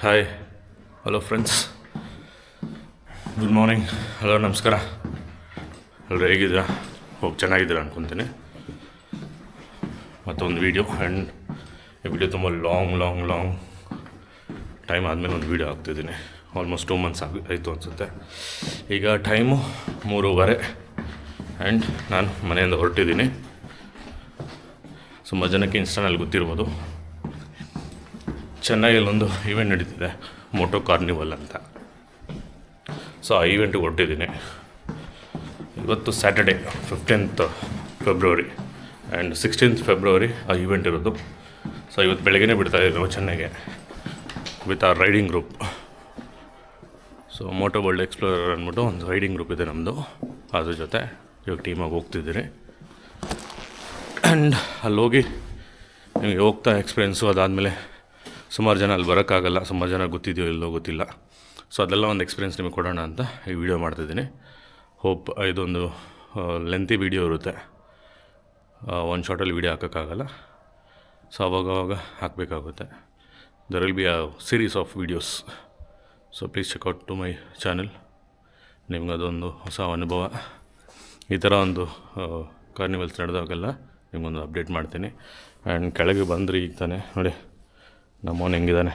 Hi hello friends good morning hello ನಮಸ್ಕಾರ. ಎಲ್ಲರೂ ಹೇಗಿದ್ದೀರಾ? ಹೋಗಿ ಚೆನ್ನಾಗಿದ್ದೀರಾ ಅನ್ಕೊತೀನಿ. ಮತ್ತೊಂದು ವೀಡಿಯೋ ಆ್ಯಂಡ್ ಈ ವಿಡಿಯೋ ತುಂಬ ಲಾಂಗ್ ಲಾಂಗ್ ಲಾಂಗ್ ಟೈಮ್ ಆದಮೇಲೆ ಒಂದು ವೀಡಿಯೋ ಹಾಕ್ತಿದ್ದೀನಿ. ಆಲ್ಮೋಸ್ಟ್ ಟೂ ಮಂತ್ಸ್ ಆಗಿ ಆಯಿತು ಅನಿಸುತ್ತೆ. ಈಗ ಟೈಮು ಮೂರುವರೆ ಆ್ಯಂಡ್ ನಾನು ಮನೆಯಿಂದ ಹೊರಟಿದ್ದೀನಿ. ತುಂಬ ಜನಕ್ಕೆ ಇನ್ಸ್ಟಾನಲ್ಲಿ ಗೊತ್ತಿರ್ಬೋದು. ಚೆನ್ನೈಯಲ್ಲಿ ಒಂದು ಈವೆಂಟ್ ನಡೀತಿದೆ ಮೋಟೋ ಕಾರ್ನಿವಲ್ ಅಂತ. ಸೊ ಆ ಈವೆಂಟಿಗೆ ಹೊರಟಿದ್ದೀನಿ. ಇವತ್ತು Saturday fifteenth February and sixteenth February ಆ ಈವೆಂಟ್ ಇರೋದು. ಸೊ ಇವತ್ತು ಬೆಳಗ್ಗೆ ಬಿಡ್ತಾ ಇದ್ದೀವಿ ನಾವು ಚೆನ್ನೈಗೆ with our riding group so moto world explorer ಅಂದ್ಬಿಟ್ಟು ಒಂದು ರೈಡಿಂಗ್ ಗ್ರೂಪ್ ಇದೆ ನಮ್ಮದು ಅದ್ರ ಜೊತೆ ಇವಾಗ ಟೀಮಾಗಿ ಹೋಗ್ತಿದ್ದೀರಿ. ಆ್ಯಂಡ್ ಅಲ್ಲಿ ಹೋಗಿ ನಿಮಗೆ ಹೋಗ್ತಾ ಎಕ್ಸ್ಪೀರಿಯೆನ್ಸು ಅದಾದಮೇಲೆ ಸುಮಾರು ಜನ ಅಲ್ಲಿ ಬರೋಕ್ಕಾಗಲ್ಲ, ಸುಮಾರು ಜನ ಗೊತ್ತಿದೆಯೋ ಇಲ್ಲೋ ಗೊತ್ತಿಲ್ಲ. ಸೊ ಅದೆಲ್ಲ ಒಂದು ಎಕ್ಸ್ಪೀರಿಯನ್ಸ್ ನಿಮಗೆ ಕೊಡೋಣ ಅಂತ ಈ ವಿಡಿಯೋ ಮಾಡ್ತಿದ್ದೀನಿ. ಹೋಪ್ ಇದೊಂದು ಲೆಂತಿ ವಿಡಿಯೋ ಇರುತ್ತೆ. ಒಂದು ಶಾರ್ಟಲ್ಲಿ ವಿಡಿಯೋ ಹಾಕೋಕ್ಕಾಗಲ್ಲ. ಸೊ ಅವಾಗ ಅವಾಗ ಹಾಕಬೇಕಾಗುತ್ತೆ. There will be a series of videos so please check out to my channel ನಿಮ್ಗೆ ಅದೊಂದು ಹೊಸ ಅನುಭವ. ಈ ಥರ ಒಂದು ಕಾರ್ನಿವಲ್ಸ್ ನಡೆದಾಗೆಲ್ಲ ನಿಮಗೊಂದು ಅಪ್ಡೇಟ್ ಮಾಡ್ತೀನಿ. ಆ್ಯಂಡ್ ಕೆಳಗೆ ಬಂದರೆ ಈಗ ತಾನೆ, ನೋಡಿ. ನಮ್ಮವನು ಹೆಂಗಿದ್ದಾನೆ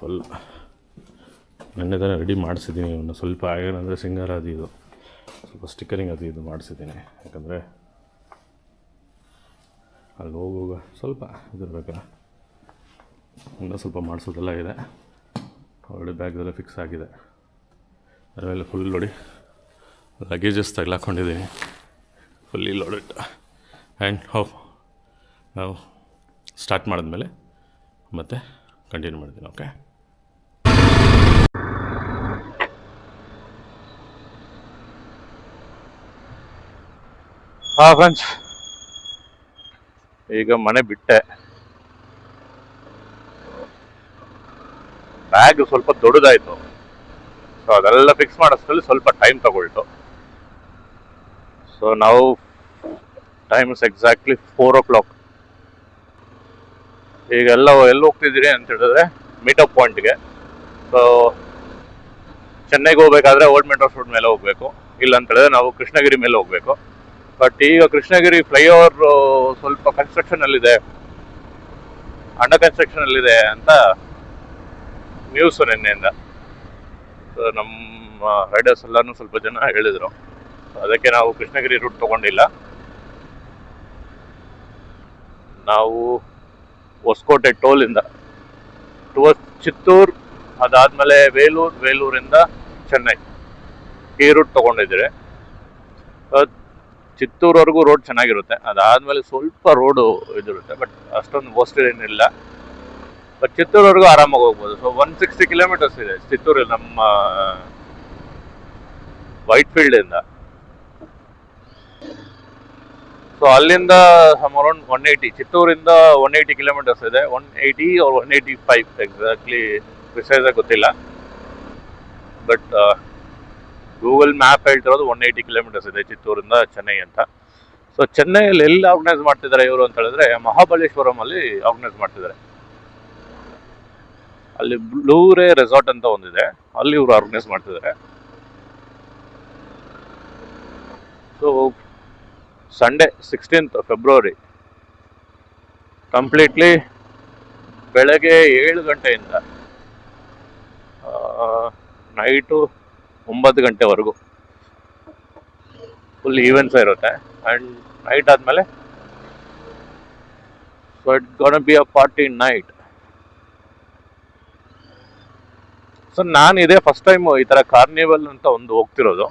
ಫುಲ್ ನೆನ್ನೆ ತಾನೇ ರೆಡಿ ಮಾಡಿಸಿದ್ದೀನಿ. ಇವನ್ನ ಸ್ವಲ್ಪ ಏನಂದರೆ ಸಿಂಗರ್ ಅದು ಇದು. ಸ್ವಲ್ಪ ಸ್ಟಿಕ್ಕರಿಂಗ್ ಅದು ಇದು ಮಾಡಿಸಿದ್ದೀನಿ. ಯಾಕಂದರೆ ಅಲ್ಲಿ ಹೋಗುವಾಗ ಸ್ವಲ್ಪ ಬೇಕಾ ಇನ್ನೂ ಸ್ವಲ್ಪ ಮಾಡಿಸೋದೆಲ್ಲ ಇದೆ. ಆಲ್ರೆಡಿ ಬ್ಯಾಗ್ದೆಲ್ಲ ಫಿಕ್ಸ್ ಆಗಿದೆ. ಅದರಮೇಲೆ ಫುಲ್ ನೋಡಿ ಲಗೇಜಸ್ ತಗ್ಲಾಕೊಂಡಿದ್ದೀನಿ. ಫುಲ್ಲಿ ಲೋಡೆಡ್ ಆ್ಯಂಡ್ ಹೋಪ್ ನಾವು ಸ್ಟಾರ್ಟ್ ಮಾಡಿದ್ಮೇಲೆ ಮತ್ತೆ ಕಂಟಿನ್ಯೂ ಮಾಡ್ತೀನಿ ಓಕೆ ಹಾಂ ಫ್ರೆಂಡ್ಸ್ ಈಗ ಮನೆ ಬಿಟ್ಟೆ. ಬ್ಯಾಗ್ ಸ್ವಲ್ಪ ದೊಡ್ಡದಾಯಿತು. ಸೊ ಅದೆಲ್ಲ ಫಿಕ್ಸ್ ಮಾಡೋಷ್ಟರಲ್ಲಿ ಸ್ವಲ್ಪ ಟೈಮ್ ತಗೊಳ್ತು. ಸೊ ನಾವು time is exactly four o'clock ಈಗ ಎಲ್ಲ ಹೋಗ್ತಿದ್ದೀರಿ ಅಂತ ಹೇಳಿದ್ರೆ ಮೀಟಪ್ ಪಾಯಿಂಟ್ಗೆ ಸೊ ಚೆನ್ನೈಗೆ ಹೋಗ್ಬೇಕಾದ್ರೆ ಓಲ್ಡ್ ಮೆಟ್ರೋ ರೋಡ್ ಮೇಲೆ ಹೋಗಬೇಕು. ಇಲ್ಲ ಅಂತ ಹೇಳಿದ್ರೆ ನಾವು ಕೃಷ್ಣಗಿರಿ ಮೇಲೆ ಹೋಗಬೇಕು. ಬಟ್ ಈಗ ಕೃಷ್ಣಗಿರಿ ಫ್ಲೈಓವರ್ ಸ್ವಲ್ಪ ಕನ್ಸ್ಟ್ರಕ್ಷನ್ ಅಲ್ಲಿದೆ. ಅಂಡರ್ ಕನ್ಸ್ಟ್ರಕ್ಷನ್ ಅಲ್ಲಿದೆ ಅಂತ ನ್ಯೂಸ್ ನಿನ್ನೆಯಿಂದ. ಸೊ ನಮ್ಮ ರೈಡರ್ಸ್ ಎಲ್ಲಾನು ಸ್ವಲ್ಪ ಜನ ಹೇಳಿದರು. ಅದಕ್ಕೆ ನಾವು ಕೃಷ್ಣಗಿರಿ ರೂಟ್ ತಗೊಂಡಿಲ್ಲ. ನಾವು ಹೊಸಕೋಟೆ ಟೋಲಿಂದ ಟುವರ್ಸ್ ಚಿತ್ತೂರು, ಅದಾದ್ಮೇಲೆ ವೇಲೂರ್, ವೇಲೂರಿಂದ ಚೆನ್ನೈ. ಈ ರೂಟ್ ತೊಗೊಂಡಿದ್ದೀರಿ. ಚಿತ್ತೂರ್ವರೆಗೂ ರೋಡ್ ಚೆನ್ನಾಗಿರುತ್ತೆ. ಅದಾದ್ಮೇಲೆ ಸ್ವಲ್ಪ ರೋಡು ಇದಿರುತ್ತೆ ಬಟ್ ಅಷ್ಟೊಂದು ಮೋಸ್ಟ್ ಏನಿಲ್ಲ. ಬಟ್ ಚಿತ್ತೂರ್ವರೆಗೂ ಆರಾಮಾಗಿ ಹೋಗ್ಬೋದು. ಸೊ ಒನ್ ಸಿಕ್ಸ್ಟಿ ಕಿಲೋಮೀಟರ್ಸ್ ಇದೆ ಚಿತ್ತೂರಲ್ಲಿ ನಮ್ಮ ವೈಟ್ ಫೀಲ್ಡ್ ಇಂದ ಸೊ ಅಲ್ಲಿಂದ ಸಮ್ ಅರೌಂಡ್ ಒನ್ ಏಯ್ಟಿ ಚಿತ್ತೂರಿಂದ ಒನ್ ಏಯ್ಟಿ ಕಿಲೋಮೀಟರ್ಸ್ ಇದೆ. One eighty or one eighty five exactly precise ಗೊತ್ತಿಲ್ಲ. ಬಟ್ ಗೂಗಲ್ ಮ್ಯಾಪ್ ಹೇಳ್ತಿರೋದು ಒನ್ ಏಯ್ಟಿ ಕಿಲೋಮೀಟರ್ಸ್ ಇದೆ ಚಿತ್ತೂರಿಂದ ಚೆನ್ನೈ ಅಂತ. ಸೊ ಚೆನ್ನೈಯಲ್ಲಿ ಎಲ್ಲಿ ಆರ್ಗನೈಸ್ ಮಾಡ್ತಿದ್ದಾರೆ ಇವರು ಅಂತ ಹೇಳಿದ್ರೆ ಮಹಾಬಲೇಶ್ವರಂ ಅಲ್ಲಿ ಆರ್ಗನೈಸ್ ಮಾಡ್ತಿದ್ದಾರೆ. ಅಲ್ಲಿ ಬ್ಲೂರೇ ರೆಸಾರ್ಟ್ ಅಂತ ಒಂದಿದೆ. ಅಲ್ಲಿ ಇವರು ಆರ್ಗನೈಸ್ ಮಾಡ್ತಿದ್ದಾರೆ. So Sunday sixteenth February completely ಬೆಳಗ್ಗೆ ಏಳು ಗಂಟೆಯಿಂದ ನೈಟು ಒಂಬತ್ತು ಗಂಟೆವರೆಗೂ. ಫುಲ್ ಈವೆಂಟ್ಸ್ ಇರುತ್ತೆ. ಆ್ಯಂಡ್ ನೈಟ್ ಆದಮೇಲೆ so it gonna be a party night so ನಾನು ಇದೇ ಫಸ್ಟ್ ಟೈಮ್ ಈ ಥರ ಕಾರ್ನಿವಲ್ ಅಂತ ಒಂದು ಹೋಗ್ತಿರೋದು.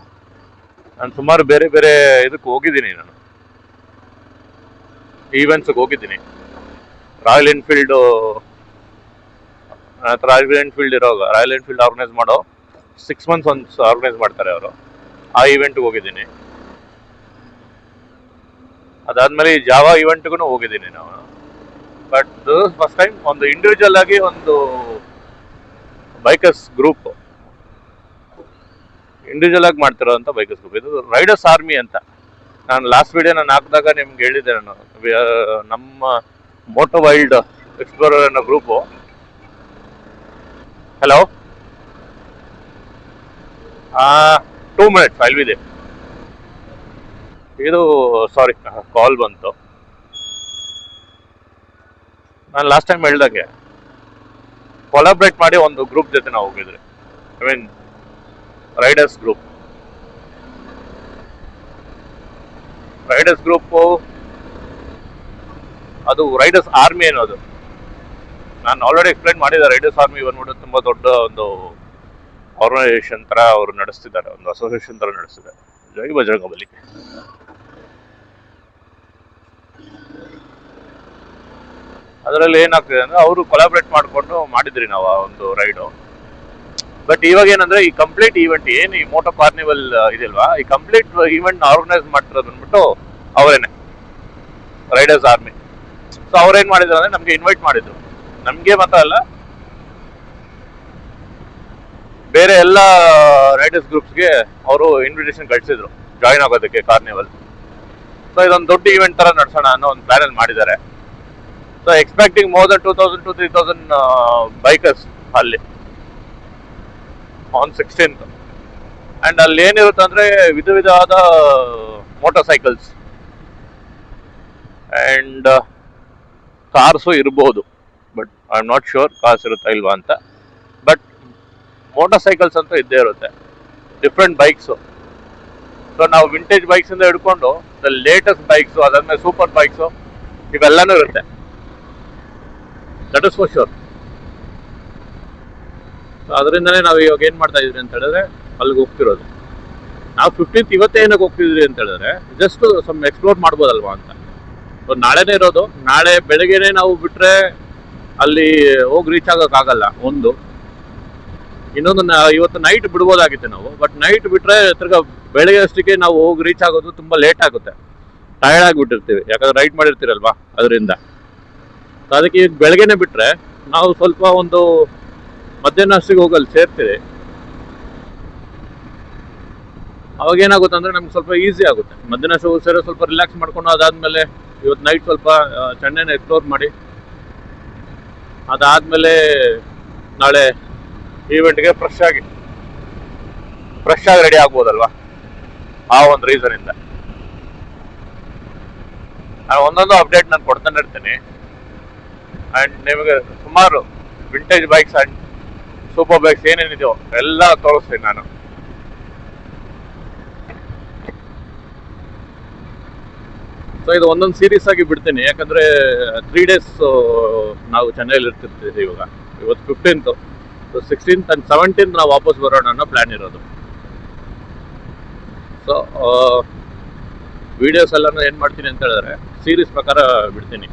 ನಾನು ಸುಮಾರು ಬೇರೆ ಬೇರೆ ಇದಕ್ಕೆ ಹೋಗಿದ್ದೀನಿ ನಾನು. ಈವೆಂಟ್ಸ್ಗೆ ಹೋಗಿದ್ದೀನಿ. ರಾಯಲ್ ಎನ್ಫೀಲ್ಡು ರಾಯಲ್ ಎನ್ಫೀಲ್ಡ್ ಇರೋ ರಾಯಲ್ ಎನ್ಫೀಲ್ಡ್ ಆರ್ಗನೈಸ್ ಮಾಡೋ ಸಿಕ್ಸ್ ಮಂತ್ಸ್ ಒಂದು ಆರ್ಗನೈಸ್ ಮಾಡ್ತಾರೆ ಅವರು. ಆ ಈವೆಂಟ್ಗೆ ಹೋಗಿದ್ದೀನಿ. ಅದಾದ್ಮೇಲೆ ಈ ಜಾವಾ ಈವೆಂಟ್ಗೂ ಹೋಗಿದ್ದೀನಿ ನಾವು ಬಟ್ ಫಸ್ಟ್ ಟೈಮ್ ಒಂದು ಇಂಡಿವಿಜುವಲ್ ಆಗಿ ಒಂದು ಬೈಕರ್ಸ್ ಗ್ರೂಪ್ ಇಂಡಿವಿಜುವಲ್ ಆಗಿ ಮಾಡ್ತಿರೋಂಥ ಬೈಕರ್ಸ್ ಗ್ರೂಪ್ ಇದು ರೈಡರ್ಸ್ ಆರ್ಮಿ ಅಂತ. ನಾನು ಲಾಸ್ಟ್ ವಿಡಿಯೋ ನಾನು ಹಾಕಿದಾಗ ನಿಮ್ಗೆ ಹೇಳಿದ್ದೆ ನಾನು. ನಮ್ಮ ಮೋಟೋ ವೈಲ್ಡ್ ಎಕ್ಸ್ಪ್ಲೋರರ್ ಅನ್ನೋ group hello two minutes I'll ವಿದೆ ಇದು ಸಾರಿ ಕಾಲ್ ಬಂತು. ನಾನು ಲಾಸ್ಟ್ ಟೈಮ್ ಹೇಳ್ದಾಗೆ ಕೊಲಾಬ್ರೇಟ್ ಮಾಡಿ ಒಂದು ಗ್ರೂಪ್ ಜೊತೆ ನಾವು ಹೋಗಿದ್ರಿ I mean riders group riders group ಅದು ರೈಡರ್ಸ್ ಆರ್ಮಿ ಅನ್ನೋದು. ನಾನು ಆಲ್ರೆಡಿ ಎಕ್ಸ್ಪ್ಲೈನ್ ಮಾಡಿದ್ದೆ ರೈಡರ್ಸ್ ಆರ್ಮಿ ಬಂದ್ಬಿಟ್ಟು ತುಂಬಾ ದೊಡ್ಡ ಒಂದು ಆರ್ಗನೈಸೇಷನ್ ತರ ಅವರು ನಡೆಸ್ತಿದ್ದಾರೆ, ಒಂದು ಅಸೋಸಿಯೇಷನ್ ತರ ನಡೆಸ್ತಿದ್ದಾರೆ. ಜೈ ಬಜರಂಗಬಲಿ ಅದರಲ್ಲಿ ಏನಾಗ್ತಿದೆ ಅಂದ್ರೆ ಅವರು ಕೊಲಾಬ್ರೇಟ್ ಮಾಡಿಕೊಂಡು ಮಾಡಿದ್ರಿ ನಾವು ಆ ಒಂದು ರೈಡು ಬಟ್ ಇವಾಗ ಏನಂದ್ರೆ ಈ ಕಂಪ್ಲೀಟ್ ಈವೆಂಟ್ ಏನು ಈ ಮೋಟೋ ಕಾರ್ನಿವಲ್ ಇದಿಲ್ವಾ? ಈ ಕಂಪ್ಲೀಟ್ ಈವೆಂಟ್ ಆರ್ಗನೈಸ್ ಮಾಡ್ತಿರೋದು ಬಂದ್ಬಿಟ್ಟು ಅವರೇನೆ. ರೈಡರ್ಸ್ ಆರ್ಮಿ ಸೊ ಅವ್ರೇನ್ ಮಾಡಿದ್ರು ಅಂದ್ರೆ ನಮ್ಗೆ ಇನ್ವೈಟ್ ಮಾಡಿದ್ರು. ನಮ್ಗೆ ಮಾತ್ರ ಅಲ್ಲ, ಬೇರೆ ಎಲ್ಲ ರೈಡರ್ಸ್ ಗ್ರೂಪ್ಸ್ಗೆ ಅವರು ಇನ್ವಿಟೇಷನ್ ಕಳಿಸಿದ್ರು ಜಾಯಿನ್ ಆಗೋದಕ್ಕೆ ಕಾರ್ನಿವಲ್ ಸೊ ಇದೊಂದು ದೊಡ್ಡ ಈವೆಂಟ್ ತರ ನಡೆಸೋಣ ಅನ್ನೋ ಒಂದು ಪ್ಲಾನ್ ಅಲ್ಲಿ ಮಾಡಿದ್ದಾರೆ. So expecting more than two thousand to three thousand bikers ಅಲ್ಲಿ. ಆನ್ ಸಿಕ್ಸ್ಟೀನ್ತ್ ಅಂಡ್ ಅಲ್ಲಿ ಏನಿರುತ್ತೆ ಅಂದ್ರೆ ವಿಧ ವಿಧವಾದ ಮೋಟರ್ ಸೈಕಲ್ಸ್ ಅಂಡ್ ಕಾರ್ಸು ಇರ್ಬೋದು. But I am not sure cars ಇರುತ್ತಾ ಇಲ್ವಾ ಅಂತ. ಬಟ್ ಮೋಟರ್ ಸೈಕಲ್ಸ್ ಅಂತೂ ಇದ್ದೇ ಇರುತ್ತೆ. ಡಿಫ್ರೆಂಟ್ ಬೈಕ್ಸು ಸೊ ನಾವು ವಿಂಟೇಜ್ ಬೈಕ್ಸ್ ಇಂದ ಹಿಡ್ಕೊಂಡು ದ ಲೇಟೆಸ್ಟ್ ಬೈಕ್ಸು ಅದಾದ್ಮೇಲೆ ಸೂಪರ್ ಬೈಕ್ಸು ಇವೆಲ್ಲನೂ ಇರುತ್ತೆ. ದಟ್ ಇಸ್ ಫಾರ್ ಶೋರ್ ಅದರಿಂದನೇ ನಾವು ಇವಾಗ ಏನ್ ಮಾಡ್ತಾ ಇದ್ರಿ ಅಂತ ಹೇಳಿದ್ರೆ ಅಲ್ಲಿಗೆ ಹೋಗ್ತಿರೋದು. ನಾವು ಫಿಫ್ಟೀನ್ತ್ ಇವತ್ತೇ ಏನಕ್ಕೆ ಹೋಗ್ತಿದ್ರಿ ಅಂತ ಹೇಳಿದ್ರೆ ಜಸ್ಟ್ ಸಮ್ ಎಕ್ಸ್ಪ್ಲೋರ್ ಮಾಡ್ಬೋದಲ್ವಾ ಅಂತ. ಸೊ ನಾಳೆನೇ ಇರೋದು. ನಾಳೆ ಬೆಳಗ್ಗೆನೆ ನಾವು ಬಿಟ್ರೆ ಅಲ್ಲಿ ಹೋಗಿ ರೀಚ್ ಆಗೋಕ್ಕಾಗಲ್ಲ ಒಂದು. ಇನ್ನೊಂದು ಇವತ್ತು ನೈಟ್ ಬಿಡ್ಬೋದಾಗಿತ್ತು ನಾವು. ಬಟ್ ನೈಟ್ ಬಿಟ್ರೆ ತಿರ್ಗಾ ಬೆಳಗ್ಗೆ ಅಷ್ಟಕ್ಕೆ ನಾವು ಹೋಗಿ ರೀಚ್ ಆಗೋದು ತುಂಬಾ ಲೇಟ್ ಆಗುತ್ತೆ. ಟಯರ್ಡ್ ಆಗಿಬಿಟ್ಟಿರ್ತೀವಿ. ಯಾಕಂದ್ರೆ ರೈಡ್ ಮಾಡಿರ್ತೀರಲ್ವಾ ಅದರಿಂದ. ಅದಕ್ಕೆ ಬೆಳಗ್ಗೆನೆ ಬಿಟ್ರೆ ನಾವು ಸ್ವಲ್ಪ ಒಂದು ಮಧ್ಯಾಹ್ನ ಅಷ್ಟಿಗೆ ಹೋಗಲ್ಲಿ ಸೇರ್ತೀವಿ. ಅವಾಗ ಏನಾಗುತ್ತೆ ಅಂದ್ರೆ ನಮ್ಗೆ ಸ್ವಲ್ಪ ಈಸಿ ಆಗುತ್ತೆ. ಮಧ್ಯಾಹ್ನ ಶೋ ಸರ ಸ್ವಲ್ಪ ರಿಲ್ಯಾಕ್ಸ್ ಮಾಡ್ಕೊಂಡು ಅದಾದ್ಮೇಲೆ ಇವತ್ತು ನೈಟ್ ಸ್ವಲ್ಪ ಚೆನ್ನೈನ ಎಕ್ಸ್ಪ್ಲೋರ್ ಮಾಡಿ. ಅದಾದ್ಮೇಲೆ ನಾಳೆ ಈವೆಂಟ್ಗೆ ಫ್ರೆಶ್ ಆಗಿ ಫ್ರೆಶ್ ಆಗಿ ರೆಡಿ ಆಗ್ಬೋದಲ್ವಾ? ಆ ಒಂದು ರೀಸನ್ ಇಂದ. ನಾನು ಒಂದೊಂದು ಅಪ್ಡೇಟ್ ನಾನು ಕೊಡ್ತಾನೆ ಇರ್ತೀನಿ. ಅಂಡ್ ನಿಮಗೆ ಸುಮಾರು vintage bikes and super bikes ಏನೇನಿದೆಯೋ ಎಲ್ಲ ತೋರಿಸ್ತೀನಿ ನಾನು. ಸೊ ಇದು ಒಂದೊಂದು ಸೀರೀಸ್ ಆಗಿ ಬಿಡ್ತೀನಿ. ಯಾಕಂದ್ರೆ ತ್ರೀ ಡೇಸ್ ನಾವು ಚೆನ್ನೈಲಿ ಇರ್ತಿರ್ತೀವಿ ಇವಾಗ. ಇವತ್ತು fifteenth so sixteenth and seventeenth ನಾವು ವಾಪಸ್ ಬರೋಣ ಅನ್ನೋ ಪ್ಲಾನ್ ಇರೋದು. ಸೊ ವಿಡಿಯೋಸ್ ಎಲ್ಲ ಏನು ಮಾಡ್ತೀನಿ ಅಂತ ಹೇಳಿದ್ರೆ ಸೀರೀಸ್ ಪ್ರಕಾರ ಬಿಡ್ತೀನಿ.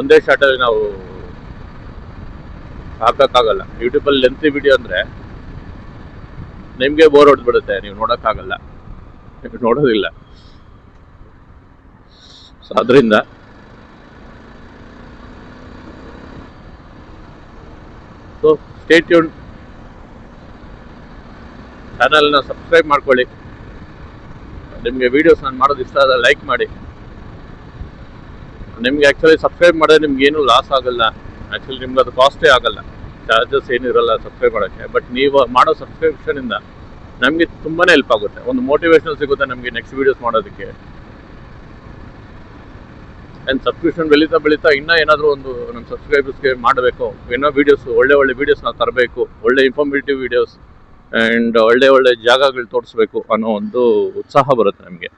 ಒಂದೇ ಶಾರ್ಟಲ್ಲಿ ನಾವು ಹಾಕೋಕ್ಕಾಗಲ್ಲ. ಯೂಟ್ಯೂಬಲ್ಲಿ ಲೆಂತಿ ವಿಡಿಯೋ ಅಂದರೆ, ನಿಮಗೆ ಬೋರ್ ಹೊಡೆದ್ಬಿಡುತ್ತೆ. ನೀವು ನೋಡೋಕ್ಕಾಗಲ್ಲ. ನೋಡೋದಿಲ್ಲ. ಸೊ ಅದರಿಂದ ಸೊ ಸ್ಟೇಟ್ಯೂನ್ ಚಾನಲ್ನ ಸಬ್ಸ್ಕ್ರೈಬ್ ಮಾಡ್ಕೊಳ್ಳಿ. ನಿಮಗೆ ವೀಡಿಯೋಸ್ ನಾನು ಮಾಡೋದು ಇಷ್ಟ ಆದ ಲೈಕ್ ಮಾಡಿ. ನಿಮಗೆ ಆ್ಯಕ್ಚುಲಿ ಸಬ್ಸ್ಕ್ರೈಬ್ ಮಾಡಿದ್ರೆ ನಿಮ್ಗೆ ಏನೂ ಲಾಸ್ ಆಗಲ್ಲ. ಆ್ಯಕ್ಚುಲಿ ನಿಮ್ಗೆ ಅದು ಕಾಸ್ಟೇ ಆಗಲ್ಲ. ಚಾರ್ಜಸ್ ಏನೂ ಇರಲ್ಲ ಸಬ್ಸ್ಕ್ರೈಬ್ ಮಾಡೋಕ್ಕೆ. ಬಟ್ ನೀವು ಮಾಡೋ ಸಬ್ಸ್ಕ್ರಿಪ್ಷನಿಂದ ನಮಗೆ ತುಂಬಾ ಹೆಲ್ಪ್ ಆಗುತ್ತೆ. ಒಂದು ಮೋಟಿವೇಶನ್ ಸಿಗುತ್ತೆ ನಮಗೆ ನೆಕ್ಸ್ಟ್ ವೀಡಿಯೋಸ್ ಮಾಡೋದಕ್ಕೆ. ಆ್ಯಂಡ್ ಸಬ್ಸ್ಕ್ರಿಪ್ಷನ್ ಬೆಳೀತಾ ಬೆಳೀತಾ ಇನ್ನೂ ಏನಾದರೂ ಒಂದು ನಮ್ಮ ಸಬ್ಸ್ಕ್ರೈಬರ್ಸ್ಗೆ ಮಾಡಬೇಕು, ಇನ್ನೂ ವೀಡಿಯೋಸ್ ಒಳ್ಳೆ ಒಳ್ಳೆ ವೀಡಿಯೋಸ್ ನಾವು ತರಬೇಕು, ಒಳ್ಳೆ ಇನ್ಫಾರ್ಮೇಟಿವ್ ವೀಡಿಯೋಸ್ ಆ್ಯಂಡ್ ಒಳ್ಳೆ ಒಳ್ಳೆ ಜಾಗಗಳು ತೋರಿಸ್ಬೇಕು ಅನ್ನೋ ಒಂದು ಉತ್ಸಾಹ ಬರುತ್ತೆ ನಮಗೆ.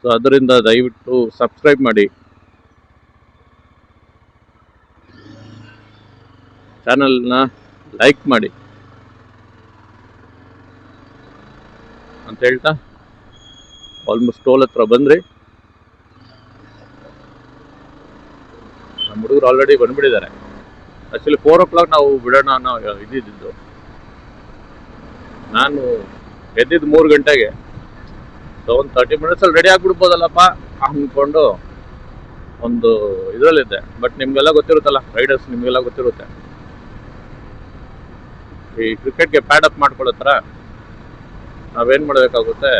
ಸೊ ಅದರಿಂದ ದಯವಿಟ್ಟು ಸಬ್ಸ್ಕ್ರೈಬ್ ಮಾಡಿ. ಚಾನಲ್ನ ಲೈಕ್ ಮಾಡಿ. ಅಂತ ಹೇಳ್ತಾ ಆಲ್ಮೋಸ್ಟ್ ಟೋಲ್ ಹತ್ರ ಬಂದ್ರಿ. ಹುಡುಗರು ಆಲ್ರೆಡಿ ಬಂದ್ಬಿಟ್ಟಿದ್ದಾರೆ. ಆ್ಯಕ್ಚುಲಿ ಫೋರ್ ಓ ಕ್ಲಾಕ್ ನಾವು ಬಿಡೋಣ ಅನ್ನೋ ಇದ್ದಿದ್ದು ನಾನು ಎದ್ದಿದ್ದು ಮೂರು ಗಂಟೆಗೆ. ಸೊ ಒಂದು ತರ್ಟಿ ಮಿನಿಟ್ಸಲ್ಲಿ ರೆಡಿ ಆಗಿಬಿಡ್ಬೋದಲ್ಲಪ್ಪ ಅಂದ್ಕೊಂಡು ಒಂದು ಇದರಲ್ಲಿದ್ದೆ. ಬಟ್ ನಿಮಗೆಲ್ಲ ಗೊತ್ತಿರುತ್ತಲ್ಲ ರೈಡರ್ಸ್ ನಿಮಗೆಲ್ಲ ಗೊತ್ತಿರುತ್ತೆ. ಈ ಕ್ರಿಕೆಟ್ಗೆ ಪ್ಯಾಡ್ ಅಪ್ ಮಾಡ್ಕೊಳ್ಳೋ ಥರ ನಾವೇನು ಮಾಡಬೇಕಾಗುತ್ತೆ?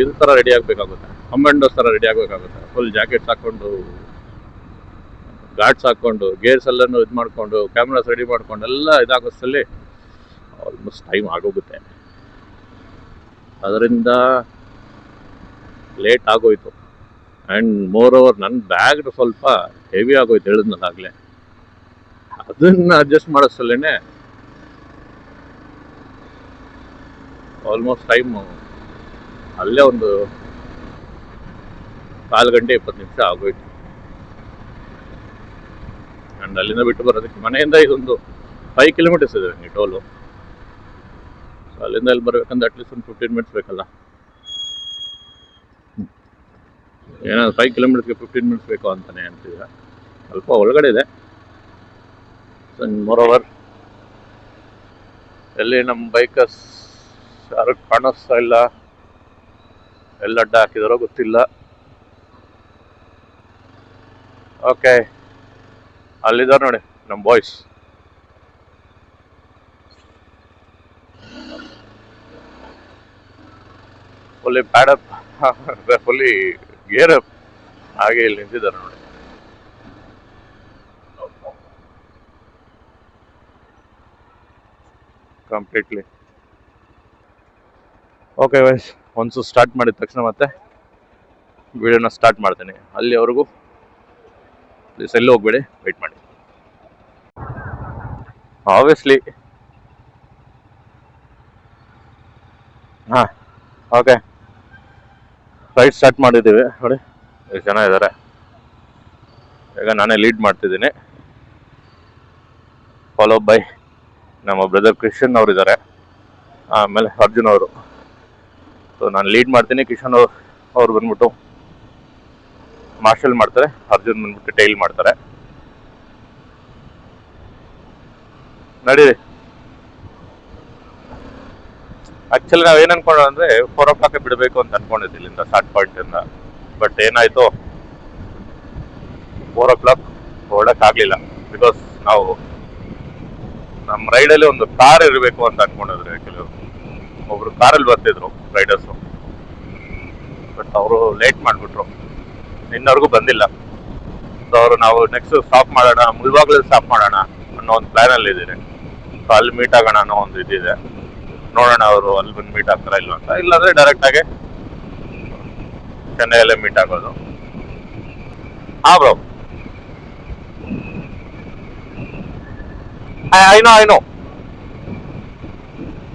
ಇದ್ರ ಥರ ರೆಡಿ ಆಗಬೇಕಾಗುತ್ತೆ. ಕಮಾಂಡೋಸ್ ಥರ ರೆಡಿ ಆಗಬೇಕಾಗುತ್ತೆ. ಫುಲ್ ಜಾಕೆಟ್ಸ್ ಹಾಕ್ಕೊಂಡು ಗಾರ್ಡ್ಸ್ ಹಾಕ್ಕೊಂಡು ಗೇರ್ಸ್ ಎಲ್ಲನೂ ಇದು ಮಾಡಿಕೊಂಡು ಕ್ಯಾಮ್ರಾಸ್ ರೆಡಿ ಮಾಡ್ಕೊಂಡು ಎಲ್ಲ ಇದಾಗೋಷ್ಟರಲ್ಲಿ ಆಲ್ಮೋಸ್ಟ್ ಟೈಮ್ ಆಗೋಗುತ್ತೆ. ಅದರಿಂದ ಲೇಟ್ ಆಗೋಯ್ತು. ಆ್ಯಂಡ್ ಮೋರ್ ಓವರ್ ನನ್ನ ಬ್ಯಾಗ್ ಸ್ವಲ್ಪ ಹೆವಿ ಆಗೋಯ್ತು ಹೇಳಿದ್ನಲ್ಲ ಆಗಲೇ ಅದನ್ನು ಅಡ್ಜಸ್ಟ್ ಮಾಡೋಷ್ಟಲ್ಲೇ ಆಲ್ಮೋಸ್ಟ್ ಟೈಮ್ ಅಲ್ಲೇ ಒಂದು ಕಾಲು ಗಂಟೆ ಇಪ್ಪತ್ತು ನಿಮಿಷ ಆಗೋಯ್ತು. ಆ್ಯಂಡ್ ಅಲ್ಲಿಂದ ಬಿಟ್ಟು ಬರೋದಕ್ಕೆ ಮನೆಯಿಂದ ಇದೊಂದು ಫೈವ್ ಕಿಲೋಮೀಟರ್ಸ್ ಇದೆ ನನಗೆ ಟೋಲು ಸೊ ಅಲ್ಲಿಂದ ಅಲ್ಲಿ ಬರಬೇಕಂದ್ರೆ ಅಟ್ಲೀಸ್ಟ್ ಒಂದು ಫಿಫ್ಟೀನ್ ಮಿನಿಟ್ಸ್ ಬೇಕಲ್ಲ. ಏನಾದ್ರು ಫೈವ್ ಕಿಲೋಮೀಟರ್ಸ್ಗೆ ಫಿಫ್ಟೀನ್ ಮಿನಿಟ್ಸ್ ಬೇಕು ಅಂತಾನೆ ಅಂತಿದ್ದೆ ಸ್ವಲ್ಪ ಒಳಗಡೆ ಇದೆ. ಮೋರ್ ಓವರ್ ಎಲ್ಲಿ ನಮ್ಮ ಬೈಕರ್ಸ್ ಯಾರು ಕಾಣಿಸ್ತಾ ಇಲ್ಲ, ಎಲ್ಲ ಅಡ್ಡ ಹಾಕಿದಾರೋ ಗೊತ್ತಿಲ್ಲ. ಓಕೆ ಅಲ್ಲಿದ್ದಾರೆ ನೋಡಿ, ನಮ್ಮ ಬಾಯ್ಸ್ ಫುಲ್ಲಿ ಬ್ಯಾಡಪ್ ಫುಲ್ಲಿ ಗೇರ್ ಅಪ್ ಹಾಗೆ ಇಲ್ಲಿ ನಿಂತಿದ್ದಾರೆ ನೋಡಿ. Completely okay wise once start ಮಾಡಿದ ತಕ್ಷಣ ಮತ್ತೆ ವಿಡಿಯೋನ ಸ್ಟಾರ್ಟ್ ಮಾಡ್ತೀನಿ. ಅಲ್ಲಿವರೆಗೂ ಪ್ಲೀಸ್ ಎಲ್ಲೂ ಹೋಗ್ಬೇಡಿ ವೆಯ್ಟ್ ಮಾಡಿ. ಆಬ್ವಿಯಸ್ಲಿ ಹಾಂ ಓಕೆ ರೈಟ್ ಸ್ಟಾರ್ಟ್ ಮಾಡಿದ್ದೀವಿ, ನೋಡಿ. ಎಷ್ಟು ಜನ ಇದ್ದಾರೆ? ಈಗ ನಾನೇ ಲೀಡ್ ಮಾಡ್ತಿದ್ದೀನಿ. ಫಾಲೋ ಬೈ ನಮ್ಮ ಬ್ರದರ್ ಕ್ರಿಶನ್ ಅವರು ಇದ್ದಾರೆ. ಆಮೇಲೆ ಅರ್ಜುನ್ ಅವರು. ಸೊ ನಾನು ಲೀಡ್ ಮಾಡ್ತೀನಿ ಕಿಶನ್ ಅವ್ರು ಅವ್ರು ಬಂದ್ಬಿಟ್ಟು. ಮಾರ್ಷಲ್ ಮಾಡ್ತಾರೆ, ಅರ್ಜುನ್ ಬಂದ್ಬಿಟ್ಟು ಟೈಲ್ ಮಾಡ್ತಾರೆ. ನಡೀರಿ. ಆಕ್ಚುಲಿ ನಾವ್ ಏನ್ ಅನ್ಕೊಂಡ್ರೆ ಅಂದ್ರೆ ಫೋರ್ ಓ ಕ್ಲಾಕ್ ಬಿಡಬೇಕು ಅಂತ ಅನ್ಕೊಂಡಿದ್ವಿ ಇಲ್ಲಿಂದ ಸ್ಟಾರ್ಟ್ ಪಾಯಿಂಟ್ ಇಂದ. ಬಟ್ ಏನಾಯ್ತು? ಫೋರ್ ಓ ಕ್ಲಾಕ್ ಹೊರಡಕ್ ಆಗ್ಲಿಲ್ಲ. ಬಿಕಾಸ್ ನಾವು ನಮ್ಮ ರೈಡಲ್ಲಿ ಒಂದು ಕಾರ್ ಇರಬೇಕು ಅಂತ ಅನ್ಕೊಂಡಿದ್ರು ಕೆಲವರು ಒಬ್ರು ಕಾರಲ್ಲಿ ಬರ್ತಿದ್ರು ರೈಡರ್ಸು ಬಟ್ ಅವರು ಲೇಟ್ ಮಾಡಿಬಿಟ್ರು. ಇನ್ನವರೆಗೂ ಬಂದಿಲ್ಲ. ಸೊ ಅವರು ನಾವು ನೆಕ್ಸ್ಟ್ ಸ್ಟಾಪ್ ಮಾಡೋಣ ಮುಳ್ಬಾಗ್ಲಲ್ಲಿ ಸ್ಟಾಪ್ ಮಾಡೋಣ ಅನ್ನೋ ಒಂದು ಪ್ಲ್ಯಾನಲ್ಲಿ ಇದ್ದೀನಿ ಸೊ ಅಲ್ಲಿ ಮೀಟ್ ಆಗೋಣ ಅನ್ನೋ ಒಂದು ಇದಿದೆ ನೋಡೋಣ ಅವರು ಅಲ್ಲಿ ಬಂದು ಮೀಟ್ ಆಗ್ತಾರ ಇಲ್ಲ ಅಂತ. ಇಲ್ಲಾಂದ್ರೆ ಡೈರೆಕ್ಟ್ ಆಗಿ ಚೆನ್ನೈಯಲ್ಲೇ ಮೀಟ್ ಆಗೋದು. ಹಾ bro I know I know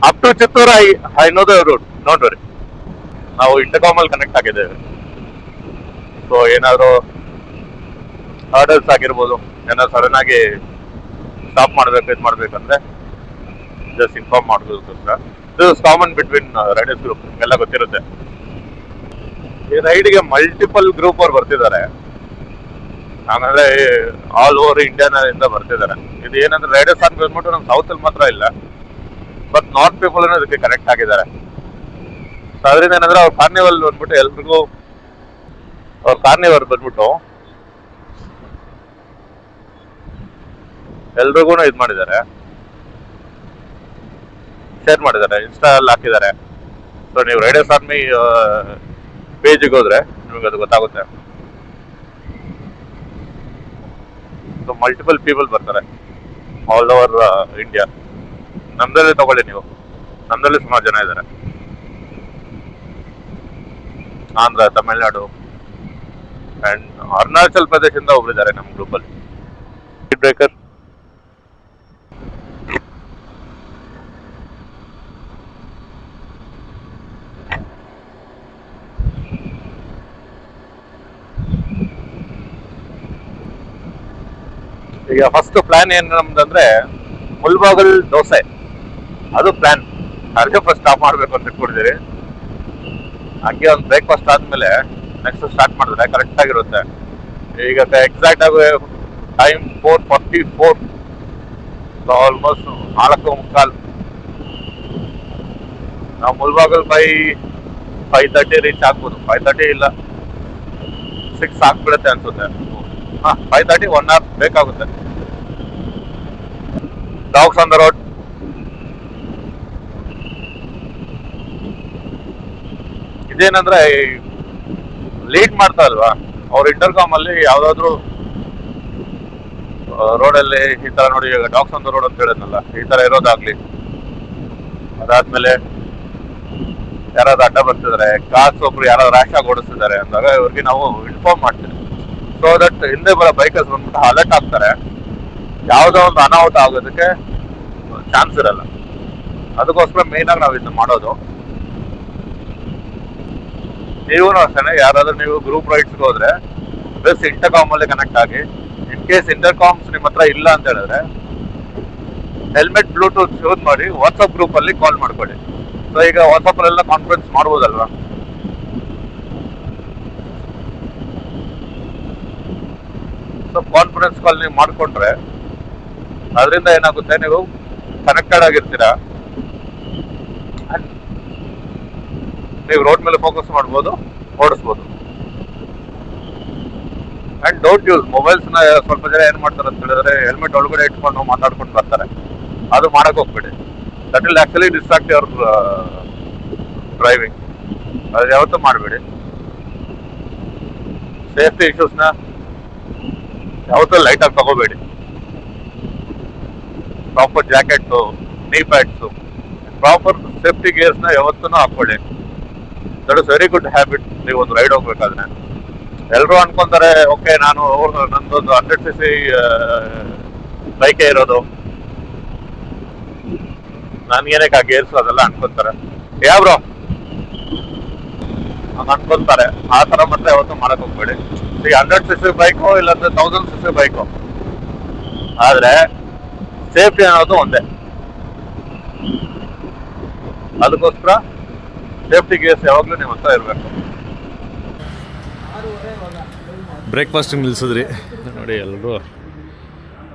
up to Chittoor I I know the route not worry ನಾವು ಇಂಟರ್ಕಾಮಲ್ಲಿ ಕನೆಕ್ಟ್ ಆಗಿದ್ದೇವೆ. ಸೊ ಏನಾದ್ರು ಆರ್ಡರ್ಸ್ ಆಗಿರ್ಬೋದು, ಏನಾದ್ರು ಸಡನ್ ಆಗಿ ಸ್ಟಾಪ್ ಮಾಡ್ಬೇಕು, ಇದು ಮಾಡ್ಬೇಕಂದ್ರೆ ಜಸ್ಟ್ ಇನ್ಫಾರ್ಮ್ ಮಾಡೋದಕ್ಕೋಸ್ಕರ ಇದು ಕಾಮನ್ ಬಿಟ್ವೀನ್ ರೈಡರ್ಸ್ ಗ್ರೂಪ್ ಎಲ್ಲ ಗೊತ್ತಿರುತ್ತೆ. ಈ ರೈಡ್ಗೆ ಮಲ್ಟಿಪಲ್ ಗ್ರೂಪ್ ಅವ್ರು ಬರ್ತಿದ್ದಾರೆ. ಆಮೇಲೆ ಆಲ್ ಓವರ್ ಇಂಡಿಯಾನಿಂದ ಬರ್ತಿದ್ದಾರೆ. ಇದು ಏನಂದ್ರೆ ರೈಡರ್ಸ್ ಅಂತ ಬಂದ್ಬಿಟ್ಟು ನಮ್ಮ ಸೌತ್ ಅಲ್ಲಿ ಮಾತ್ರ ಇಲ್ಲ. ಬಟ್ ನಾರ್ತ್ ಪೀಪಲ್ ಇದಕ್ಕೆ ಕನೆಕ್ಟ್ ಆಗಿದ್ದಾರೆ. ಅದರಿಂದ ಏನಂದ್ರೆ ಅವ್ರ ಕಾರ್ನಿವಲ್ ಬಂದ್ಬಿಟ್ಟು ಎಲ್ರಿಗೂ ಅವ್ರ ಕಾರ್ನಿವರ್ ಬಂದ್ಬಿಟ್ಟು ಎಲ್ರಿಗೂ ಇದು ಮಾಡಿದ್ದಾರೆ. ಶೇರ್ ಮಾಡಿದ್ದಾರೆ. ಇನ್ಸ್ಟಾ ಅಲ್ಲಿ ಹಾಕಿದ್ದಾರೆ. ಸೊ ನೀವು ರೈಡರ್ಸ್ ಆರ್ಮಿ ಪೇಜಿಗೆ ಹೋದ್ರೆ ನಿಮಗೆ ಅದು ಗೊತ್ತಾಗುತ್ತೆ. ಸೊ ಮಲ್ಟಿಪಲ್ ಪೀಪಲ್ ಬರ್ತಾರೆ. ಆಲ್ ಓವರ್ ಇಂಡಿಯಾ ನಮ್ದಲ್ಲೇ ತಗೊಳ್ಳಿ ನೀವು. ನಮ್ದಲ್ಲೇ ಸುಮಾರು ಜನ ಇದ್ದಾರೆ. ಆಂಧ್ರ, ತಮಿಳ್ನಾಡು ಅಂಡ್ ಅರುಣಾಚಲ್ ಪ್ರದೇಶದಿಂದ ಒಬ್ರಿದ್ದಾರೆ ನಮ್ಮ ಗ್ರೂಪಲ್ಲಿ ಬ್ರೇಕರ್ ಈಗ ಫಸ್ಟ್ ಪ್ಲಾನ್ ಏನ್ ನಮ್ದಂದ್ರೆ ಮುಲ್ಬಾಗಲ್ ದೋಸೆ. ಅದು ಪ್ಲಾನ್ ಅದಕ್ಕೆ ಫಸ್ಟ್ ಸ್ಟಾಪ್ ಮಾಡ್ಬೇಕು ಅಂತ ಇಟ್ಕೊಂಡಿದ್ದೀರಿ ಹಂಗೆ ಒಂದು ಬ್ರೇಕ್ಫಾಸ್ಟ್ ಆದ್ಮೇಲೆ ನೆಕ್ಸ್ಟ್ ಸ್ಟಾರ್ಟ್ ಮಾಡಿದ್ರೆ ಕರೆಕ್ಟ್ ಆಗಿರುತ್ತೆ. ಈಗ ಎಕ್ಸಾಕ್ಟ್ ಆಗಿ time four forty four almost ನಾಲ್ಕು ಮುಕ್ಕಾಲು. ನಾವು Mulbagal by five thirty reach ಆಗ್ಬೋದು. ಫೈವ್ ತರ್ಟಿ ಇಲ್ಲ. ಸಿಕ್ಸ್ ಆಗ್ಬಿಡುತ್ತೆ ಅನ್ಸುತ್ತೆ. ಹಾಂ ಫೈವ್ ತರ್ಟಿ ಒನ್ ಅವರ್ ಬೇಕಾಗುತ್ತೆ. ಡಾಗ್ಸ್ ಆನ್ ದ ರೋಡ್ ಇದೇನಂದ್ರೆ ಲೀಡ್ ಮಾಡ್ತಾ ಇಲ್ವಾ? ಅವ್ರ ಇಂಟರ್ಕಾಮ್ ಅಲ್ಲಿ ಯಾವ್ದಾದ್ರು ರೋಡಲ್ಲಿ ಈ ತರ ನೋಡಿ, ಈಗ ಡಾಕ್ಸ್ ಆನ್ ರೋಡ್ ಅಂತ ಹೇಳಿದ್ನಲ್ಲ, ಈ ತರ ಇರೋದಾಗ್ಲಿ. ಅದಾದ್ಮೇಲೆ ಯಾರಾದ್ರೂ ಅಡ್ಡ ಬರ್ತಿದ್ದಾರೆ ಕಾರ್ಸ್ ಒಬ್ರು ಯಾರಾದ್ರೂ ರ್ಯಾಶ್ ಆಗಿ ಓಡಿಸ್ತಿದ್ದಾರೆ ಅಂದಾಗ ಇವ್ರಿಗೆ ನಾವು ಇನ್ಫಾರ್ಮ್ ಮಾಡ್ತೀವಿ. ಸೊ ದಟ್ ಹಿಂದೆ ಬರೋ ಬೈಕರ್ಸ್ ಬಂದ್ಬಿಟ್ಟು ಅಲರ್ಟ್ ಆಗ್ತಾರೆ ಯಾವುದೋ ಒಂದು ಅನಾಹುತ ಆಗೋದಕ್ಕೆ ಚಾನ್ಸ್ ಇರಲ್ಲ. ಅದಕ್ಕೋಸ್ಕರ ಮೇನ್ ಆಗಿ ನಾವು ಇದನ್ನ ಮಾಡೋದು. ನೀವು ಅಷ್ಟೇ ಯಾರಾದ್ರೂ ನೀವು ಗ್ರೂಪ್ ರೈಡ್ಸ್ಗೆ ಹೋದ್ರೆ ಬಸ್ ಇಂಟರ್ಕಾಮ್ ಅಲ್ಲಿ ಕನೆಕ್ಟ್ ಆಗಿ ಇನ್ ಕೇಸ್ ಇಂಟರ್ಕಾಮ್ಸ್ ನಿಮ್ಮ ಹತ್ರ ಇಲ್ಲ ಅಂತ ಹೇಳಿದ್ರೆ ಹೆಲ್ಮೆಟ್ ಬ್ಲೂಟೂತ್ ಯೂಸ್ ಮಾಡಿ ವಾಟ್ಸಪ್ ಗ್ರೂಪ್ ಅಲ್ಲಿ ಕಾಲ್ ಮಾಡ್ಕೊಳ್ಳಿ. ಸೊ ಈಗ ವಾಟ್ಸಪ್ ಅಲ್ಲೆಲ್ಲ ಕಾನ್ಫರೆನ್ಸ್ ಮಾಡ್ಬೋದಲ್ವಾ? ಸೊ ಕಾನ್ಫರೆನ್ಸ್ ಕಾಲ್ ನೀವು ಮಾಡಿಕೊಂಡ್ರೆ, ಅದರಿಂದ ಏನಾಗುತ್ತೆ ನೀವು ಕನೆಕ್ಟೆಡ್ ಆಗಿರ್ತೀರಾ? ನೀವು ರೋಡ್ ಮೇಲೆ ಫೋಕಸ್ ಮಾಡ್ಬೋದು, ಓಡಿಸ್ಬೋದು. ಅಂಡ್ ಡೋಂಟ್ ಯೂಸ್ ಮೊಬೈಲ್ಸ್ನ ಸ್ವಲ್ಪ ಜನ ಏನ್ ಮಾಡ್ತಾರೆ ಅಂತ ಹೇಳಿದ್ರೆ ಹೆಲ್ಮೆಟ್ ಒಳಗಡೆ ಇಟ್ಕೊಂಡು ಮಾತಾಡ್ಕೊಂಡು ಬರ್ತಾರೆ. ಅದು ಮಾಡಕ್ ಹೋಗ್ಬೇಡಿ. That will actually distract your driving ಅದು ಯಾವತ್ತೂ ಮಾಡಬೇಡಿ. ಸೇಫ್ಟಿ ಇಶ್ಯೂಸ್ನ ಯಾವತ್ತೂ ಲೈಟಾಗಿ ತಗೋಬೇಡಿ. Proper jackets knee pads proper safety ಗೇರ್ಸ್ನ ಯಾವತ್ತೂ ಹಾಕೊಳ್ಳಿ that is very good habit, ನೀವು ಒಂದು ರೈಡ್ ಹೋಗ್ಬೇಕಾದ್ರೆ. ಎಲ್ಲರೂ ಅನ್ಕೊಂತಾರೆ, ಓಕೆ, ನಾನು ನಂದೊಂದು ಹಂಡ್ರೆಡ್ ಸಿ ಸಿ ಬೈಕೇ ಇರೋದು. ನನ್ಗೇನಕ್ಕೆ ಗೇರ್ಸ್ ಅದೆಲ್ಲ ಅನ್ಕೊಂತಾರೆ. Yeah bro? ಅನ್ಕೊಂತಾರೆ. ಆ ತರ ಮತ್ತೆ ಯಾವತ್ತೂ ಮಾಡಕ್ ಹೋಗ್ಬೇಡಿ. ಈಗ ಹಂಡ್ರೆಡ್ ಸಿ ಸಿ ಬೈಕು, ಇಲ್ಲಾಂದ್ರೆ ತೌಸಂಡ್ ಸಿ ಸಿ ಬೈಕು. ಆದ್ರೆ, ಸೇಫ್ಟಿ ಅನ್ನೋದು ಒಂದೇ. ಅದಕ್ಕೋಸ್ಕರ ಸೇಫ್ಟಿ ಗೇರ್ಸ್ ಯಾವಾಗಲೂ ನೀವು ಹತ್ರ ಇರಬೇಕು. ಬ್ರೇಕ್ಫಾಸ್ಟಿಗೆ ನಿಲ್ಸಿದ್ರಿ ನೋಡಿ ಎಲ್ಲರೂ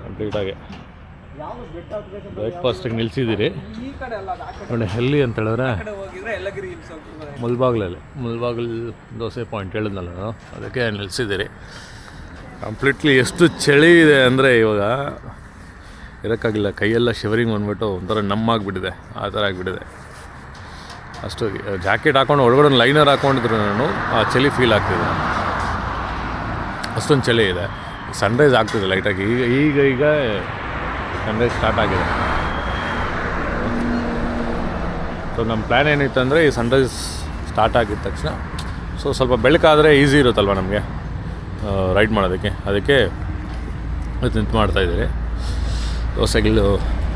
ಕಂಪ್ಲೀಟಾಗಿ ಬ್ರೇಕ್ಫಾಸ್ಟಿಗೆ ನಿಲ್ಸಿದ್ದೀರಿ. ನೋಡಿ ಎಲ್ಲಿ ಅಂತ ಹೇಳಿದ್ರೆ ಮುಲ್ಬಾಗ್ಲಲ್ಲಿ. ಮುಲ್ಬಾಗ್ಲ ದೋಸೆ ಪಾಯಿಂಟ್ ಹೇಳಿದ್ನಲ್ಲ ನಾನು. ಅದಕ್ಕೆ ನಿಲ್ಸಿದ್ದೀರಿ. ಕಂಪ್ಲೀಟ್ಲಿ ಎಷ್ಟು ಚಳಿ ಇದೆ ಅಂದರೆ ಇವಾಗ ಇರೋಕ್ಕಾಗಿಲ್ಲ. ಕೈಯೆಲ್ಲ ಶಿವರಿಂಗ್ ಬಂದ್ಬಿಟ್ಟು ಒಂಥರ ನಮ್ಮಾಗ್ಬಿಟ್ಟಿದೆ ಆ ಥರ ಆಗಿಬಿಟ್ಟಿದೆ. ಅಷ್ಟು ಜಾಕೆಟ್ ಹಾಕೊಂಡು ಒಳಗಡೆ ಲೈನರ್ ಹಾಕೊಂಡಿದ್ರು ನಾನು, ಆ ಚಳಿ ಫೀಲ್ ಆಗ್ತಿದೆ. ಅಷ್ಟೊಂದು ಚಳಿ ಇದೆ. ಸನ್ರೈಸ್ ಆಗ್ತಿದೆ ಲೈಟಾಗಿ ಈಗ ಈಗ ಈಗ ಸನ್ರೈಸ್ ಸ್ಟಾರ್ಟ್ ಆಗಿದೆ. ಸೊ ನಮ್ಮ ಪ್ಲ್ಯಾನ್ ಏನಿತ್ತು ಅಂದರೆ ಈ ಸನ್ರೈಸ್ ಸ್ಟಾರ್ಟ್ ಆಗಿದ ತಕ್ಷಣ ಸೊ ಸ್ವಲ್ಪ ಬೆಳಕಾದರೆ ಈಸಿ ಇರುತ್ತಲ್ವ ನಮಗೆ ರೈಡ್ ಮಾಡೋದಕ್ಕೆ. ಅದಕ್ಕೆ ನಿಂತು ಮಾಡ್ತಾಯಿದ್ದೀರಿ ದೋಸೆಗಳು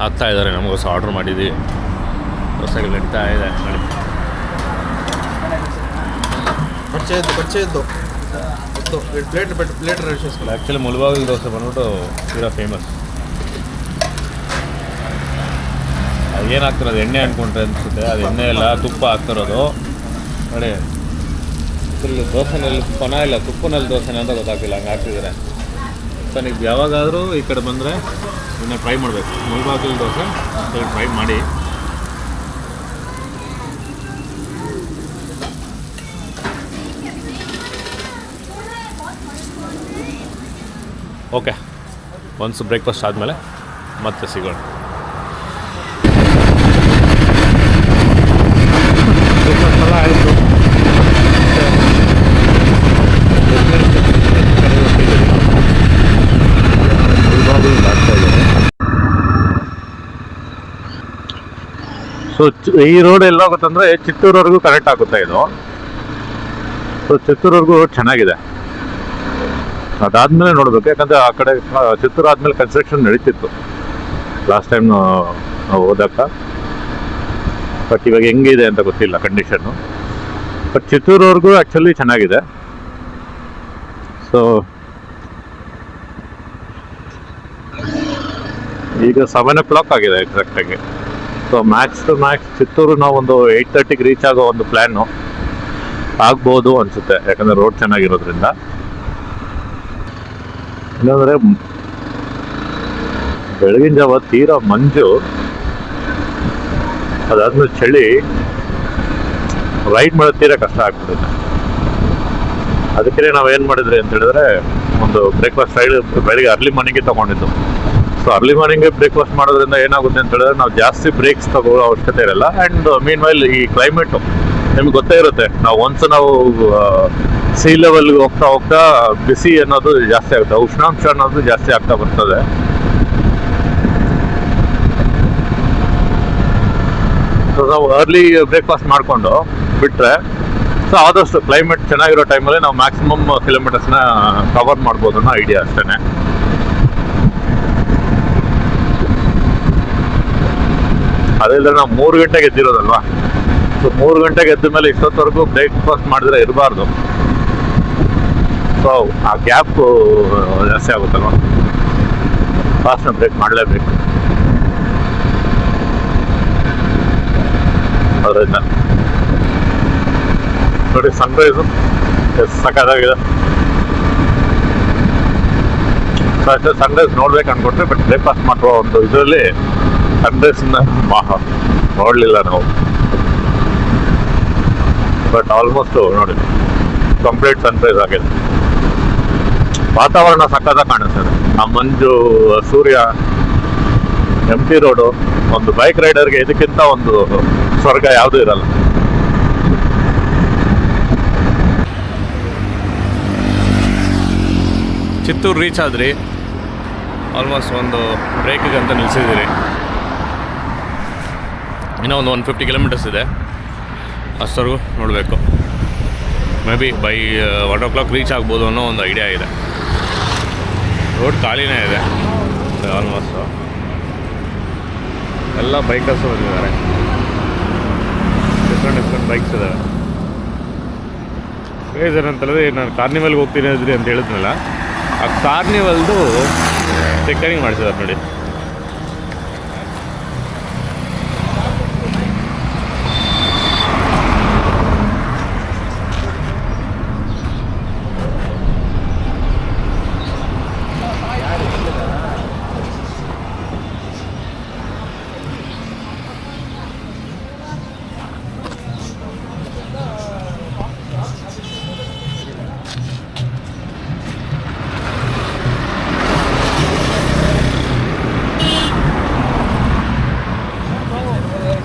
ಹಾಕ್ತಾ ಇದ್ದಾರೆ ನಮಗೋಸ್ಕರ ಆರ್ಡ್ರ್ ಮಾಡಿದ್ದೀವಿ. ದೋಸೆಗಳು ನಡೀತಾ ಇದೆ ನೋಡಿ ಪರಿಚಯ ಇದ್ದು ಪರಿಚಯ ಇದ್ದು ಇತ್ತು plate but plate ready actually Mulbagilu dosa ಬಂದ್ಬಿಟ್ಟು ತೀರಾ ಫೇಮಸ್ ಏನು ಹಾಕ್ತಿರೋದು ಎಣ್ಣೆ ಅನ್ಕೊಂಡ್ರೆ ಅನ್ಸುತ್ತೆ. ಅದು ಎಣ್ಣೆ ಇಲ್ಲ ತುಪ್ಪ ಹಾಕ್ತಿರೋದು. ನೋಡಿ. ಫುಲ್ ದೋಸೆನಲ್ಲಿ ತುಪ್ಪನ ಇಲ್ಲ, ತುಪ್ಪನಲ್ಲಿ ದೋಸೆನ ಅಂತ ಗೊತ್ತಾಗ್ತಿಲ್ಲ, ಹಂಗೆ ಹಾಕ್ತಿದ್ದಾರೆ ಸೊ ನೀವು ಯಾವಾಗಾದರೂ ಈ ಕಡೆ ಬಂದರೆ ಇದನ್ನ ಟ್ರೈ ಮಾಡಬೇಕು. ಮುಳುಬಾಗಿಲು ದೋಸೆ ಟ್ರೈ ಮಾಡಿ. ಓಕೆ. ಒನ್ಸ್ ಬ್ರೇಕ್ಫಾಸ್ಟ್ ಆದಮೇಲೆ ಮತ್ತೆ ಸಿಗೋಣ. ಸೊ ಈ ರೋಡ್ ಎಲ್ಲ ಗೊತ್ತಂದ್ರೆ ಚಿತ್ತೂರವರೆಗೂ ಕನೆಕ್ಟ್ ಆಗುತ್ತೆ ಇದು. ಸೊ ಚಿತ್ತೂರವರೆಗೂ ಚೆನ್ನಾಗಿದೆ. ಅದಾದ್ಮೇಲೆ ನೋಡಬೇಕು. ಯಾಕಂದ್ರೆ ಆ ಕಡೆ ಚಿತ್ರ ಆದ್ಮೇಲೆ ಕನ್ಸ್ಟ್ರಕ್ಷನ್ ನಡೀತಿತ್ತು. ಲಾಸ್ಟ್ ಟೈಮ್ ನಾವು ಹೋದಾಗ. ಬಟ್ ಇವಾಗ ಹೆಂಗಿದೆ ಅಂತ ಗೊತ್ತಿಲ್ಲ ಕಂಡೀಷನ್ನು ಬಟ್ ಚಿತ್ತೂರವರೆಗೂ ಆ್ಯಕ್ಚುಲಿ ಚೆನ್ನಾಗಿದೆ. ಸೊ ಈಗ ಸೆವೆನ್ ಓ ಕ್ಲಾಕ್ ಆಗಿದೆ ಎಕ್ಸಾಕ್ಟಾಗಿ so max to max Chittoor ನಾವು ಒಂದು ಏಯ್ಟ್ ತರ್ಟಿಗೆ ರೀಚ್ ಆಗೋ ಒಂದು ಪ್ಲ್ಯಾನು ಆಗ್ಬೋದು ಅನಿಸುತ್ತೆ. ಯಾಕಂದರೆ ರೋಡ್ ಚೆನ್ನಾಗಿರೋದ್ರಿಂದ. ಇನ್ನಂದರೆ ಬೆಳಗಿನ ಜಾವ ತೀರಾ ಮಂಜು, ಅದಾದ್ಮೇಲೆ ಚಳಿ ರೈಡ್ ಮಾಡೋದು ತೀರಾ ಕಷ್ಟ ಆಗ್ಬಿಡುತ್ತೆ. ಅದಕ್ಕೆ ನಾವು ಏನು ಮಾಡಿದ್ರಿ ಅಂತ ಹೇಳಿದ್ರೆ, ಒಂದು ಬ್ರೇಕ್ಫಾಸ್ಟ್ ರೈಡ್ ಬೆಳಿಗ್ಗೆ ಅರ್ಲಿ ಮಾರ್ನಿಂಗ್ ತೊಗೊಂಡಿದ್ದು. ಸೊ ಅರ್ಲಿ ಮಾರ್ನಿಂಗ್ ಬ್ರೇಕ್ಫಾಸ್ಟ್ ಮಾಡೋದ್ರಿಂದ ಏನಾಗುತ್ತೆ ಅಂತ ಹೇಳಿದ್ರೆ, ನಾವು ಜಾಸ್ತಿ ಬ್ರೇಕ್ಸ್ ತಗೋ ಅವಶ್ಯಕತೆ ಇರಲ್ಲ. ಆ್ಯಂಡ್ ಮೀನ್ ವೈಲ್ ಈ ಕ್ಲೈಮೇಟು ನಿಮ್ಗೆ ಗೊತ್ತೇ ಇರುತ್ತೆ. ನಾವು ಒನ್ಸ್ ನಾವು ಸಿ ಲೆವೆಲ್ಗೆ ಹೋಗ್ತಾ ಹೋಗ್ತಾ ಬಿಸಿ ಅನ್ನೋದು ಜಾಸ್ತಿ ಆಗುತ್ತೆ. ಉಷ್ಣಾಂಶ ಅನ್ನೋದು ಜಾಸ್ತಿ ಆಗ್ತಾ ಬರ್ತದೆ. ಸೊ ನಾವು ಅರ್ಲಿ ಬ್ರೇಕ್ಫಾಸ್ಟ್ ಮಾಡಿಕೊಂಡು ಬಿಟ್ಟರೆ ಸೊ ಆದಷ್ಟು ಕ್ಲೈಮೇಟ್ ಚೆನ್ನಾಗಿರೋ ಟೈಮಲ್ಲಿ ನಾವು ಮ್ಯಾಕ್ಸಿಮಮ್ ಕಿಲೋಮೀಟರ್ಸ್ನ ಕವರ್ ಮಾಡ್ಬೋದು ಅನ್ನೋ ಐಡಿಯಾ ಅಷ್ಟೇ ಅದಿಲ್ಲದೆ ನಾವು ಮೂರು ಗಂಟೆಗೆ ಎದ್ದಿರೋದಲ್ವಾ? ಸೊ ಮೂರು ಗಂಟೆಗೆ ಎದ್ದ ಮೇಲೆ ಇಷ್ಟೊತ್ತವರೆಗೂ ಬ್ರೇಕ್ಫಾಸ್ಟ್ ಮಾಡಿದ್ರೆ ಇರಬಾರ್ದು. ಸೊ ಆ ಗ್ಯಾಪ್ ಜಾಸ್ತಿ ಆಗುತ್ತಲ್ವ? ಫಾಸ್ಟ್ನ ಬ್ರೇಕ್ ಮಾಡಲೇಬೇಕು. ಅದರಿಂದ. ನೋಡಿ ಸನ್ರೈಸು ಎಷ್ಟು ಸೊ ಅಷ್ಟೇ ಸನ್ರೈಸ್ ನೋಡ್ಬೇಕು ಅನ್ಕೊಟ್ರೆ ಬಟ್ ಬ್ರೇಕ್ಫಾಸ್ಟ್ ಮಾಡುವ ಒಂದು ಇದರಲ್ಲಿ ಸನ್ರೈಸ್ನ ನೋಡಲಿಲ್ಲ ನಾವು. ಬಟ್ ಆಲ್ಮೋಸ್ಟು ನೋಡಿ ಕಂಪ್ಲೀಟ್ ಸನ್ರೈಸ್ ಆಗಿದೆ. ವಾತಾವರಣ ಸಕ್ಕತ್ತಾಗಿ ಕಾಣಿಸ್ತದೆ ಆ ಮಂಜು, ಸೂರ್ಯ ಎಂ ಟಿ ರೋಡು ಒಂದು ಬೈಕ್ ರೈಡರ್ಗೆ ಇದಕ್ಕಿಂತ ಒಂದು ಸ್ವರ್ಗ ಯಾವುದೂ ಇರಲ್ಲ. ಚಿತ್ತೂರು ರೀಚ್ ಆದ್ರಿ. ಆಲ್ಮೋಸ್ಟ್ ಒಂದು ಬ್ರೇಕಿಗೆ ಅಂತ ನಿಲ್ಸಿದ್ದೀರಿ. ಇನ್ನೂ ಒಂದು ಒನ್ ಫಿಫ್ಟಿ ಕಿಲೋಮೀಟರ್ಸ್ ಇದೆ. ಅಷ್ಟರಿಗೂ ನೋಡಬೇಕು. Maybe by one o'clock reach ಆಗ್ಬೋದು ಅನ್ನೋ ಒಂದು ಐಡಿಯಾ ಇದೆ. ರೋಡ್ ಖಾಲಿನೇ ಇದೆ. ಆಲ್ಮೋಸ್ಟು ಎಲ್ಲ ಬೈಕರ್ಸು ಬಂದಿದ್ದಾರೆ. ಡಿಫ್ರೆಂಟ್ ಡಿಫ್ರೆಂಟ್ ಬೈಕ್ಸ್ ಇದ್ದಾವೆ ಅಂತಂದರೆ ನಾನು ಕಾರ್ನಿವಲ್ಗೆ ಹೋಗ್ತೀನಿ ಅಂತ ಹೇಳಿದ್ನಲ್ಲ, ಆ ಕಾರ್ನಿವಲ್ದು ಟಿಕ್ಕರಿಂಗ್ ಮಾಡ್ತಿದ್ದಾರೆ ನೋಡಿ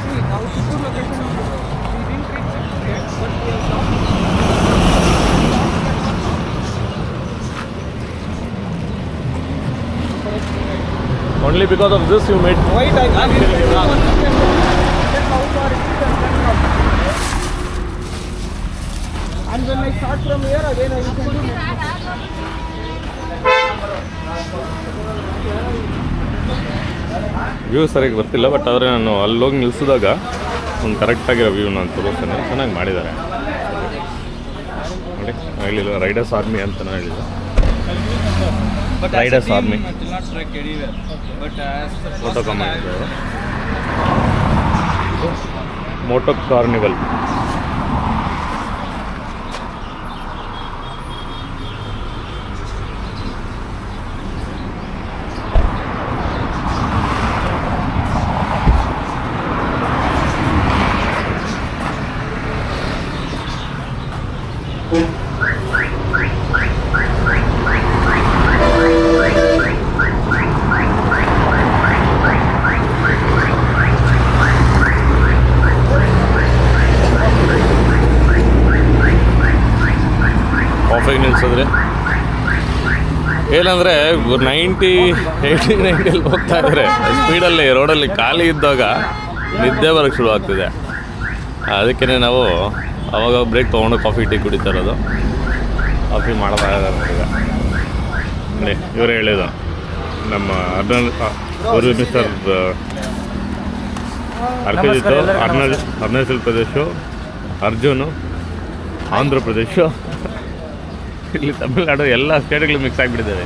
See, now Chittoor location, we didn't reach it yet, but we have stopped. Only because of this you made Why I I will tell you one thing and then how because of this you made. And when I start from here, again I. View ಸರಿಯಾಗಿ ಬರ್ತಿಲ್ಲ but ಆದರೆ ನಾನು ಅಲ್ಲೋಗಿ ಹೋಗಿ ನಿಲ್ಸಿದಾಗ ಒಂದು ಕರೆಕ್ಟಾಗಿರೋ view ನಾನು ತೋರಿಸ್ತೇನೆ ಚೆನ್ನಾಗಿ ಮಾಡಿದ್ದಾರೆ ನೋಡಿ ಹೇಳಿಲ್ಲ ರೈಡರ್ಸ್ ಆರ್ಮಿ ಅಂತ ನಾನು ಹೇಳಿಲ್ಲ But Riders as a team, Army. it will not trek anywhere. But as the photo first moto carnival ಏನಂದರೆ ನೈಂಟಿ ಏಯ್ಟಿ ನೈಂಟಿಯಲ್ಲಿ ಹೋಗ್ತಾ ಇದ್ದಾರೆ ಸ್ಪೀಡಲ್ಲಿ ರೋಡಲ್ಲಿ ಖಾಲಿ ಇದ್ದಾಗ ನಿದ್ದೆ ಬರೋಕ್ಕೆ ಶುರು ಆಗ್ತಿದೆ. ಅದಕ್ಕೇ ನಾವು ಅವಾಗ ಬ್ರೇಕ್ ತೊಗೊಂಡು ಕಾಫಿ ಟೀ ಕುಡಿತಾ ಇರೋದು. ಕಾಫಿ ಮಾಡ್ತಾ ಇದ್ದಾರೆ ಈಗ. ನೋಡಿ ಇವರೇ ಹೇಳಿದ್ದು. ನಮ್ಮ ಅರ್ನಲ್ ಸರ್ ಮಿಸ್ಟರ್ ಅರ್ಕಜಿತ್ತು ಅರ್ನ ಅರುಣಾಚಲ್ ಪ್ರದೇಶ ಅರ್ಜುನು ಆಂಧ್ರ ಪ್ರದೇಶ. ಇಲ್ಲಿ ತಮಿಳ್ನಾಡು ಎಲ್ಲ ಸ್ಟೇಟ್ಗಳು ಮಿಕ್ಸ್ ಆಗಿಬಿಟ್ಟಿದ್ದಾವೆ.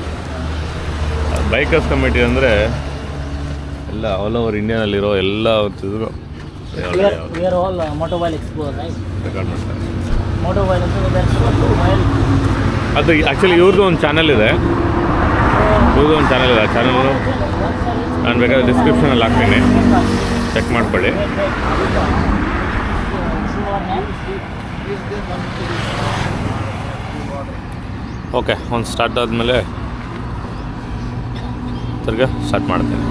ಬೈಕರ್ಸ್ ಕಮಿಟಿ ಅಂದರೆ ಎಲ್ಲ ಆಲ್ ಓವರ್ ಇಂಡಿಯಾನಲ್ಲಿರೋ ಎಲ್ಲ uh. ಅದು ಆ್ಯಕ್ಚುಲಿ ಇವ್ರದ್ದು ಒಂದು ಚಾನಲ್ ಇದೆ. ಇವ್ರದ್ದು ಒಂದು ಚಾನಲ್ ಇದೆ. ಆ ಚಾನಲ್ಲು ನಾನು ಬೇಕಾದ್ರೆ ಡಿಸ್ಕ್ರಿಪ್ಷನಲ್ಲಿ ಹಾಕ್ತೀನಿ. ಚೆಕ್ ಮಾಡ್ಕೊಳ್ಳಿ. ಓಕೆ ಒಂದು ಸ್ಟಾರ್ಟ್ ಆದಮೇಲೆ ತಿರ್ಗ ಸ್ಟಾರ್ಟ್ ಮಾಡ್ತೀನಿ.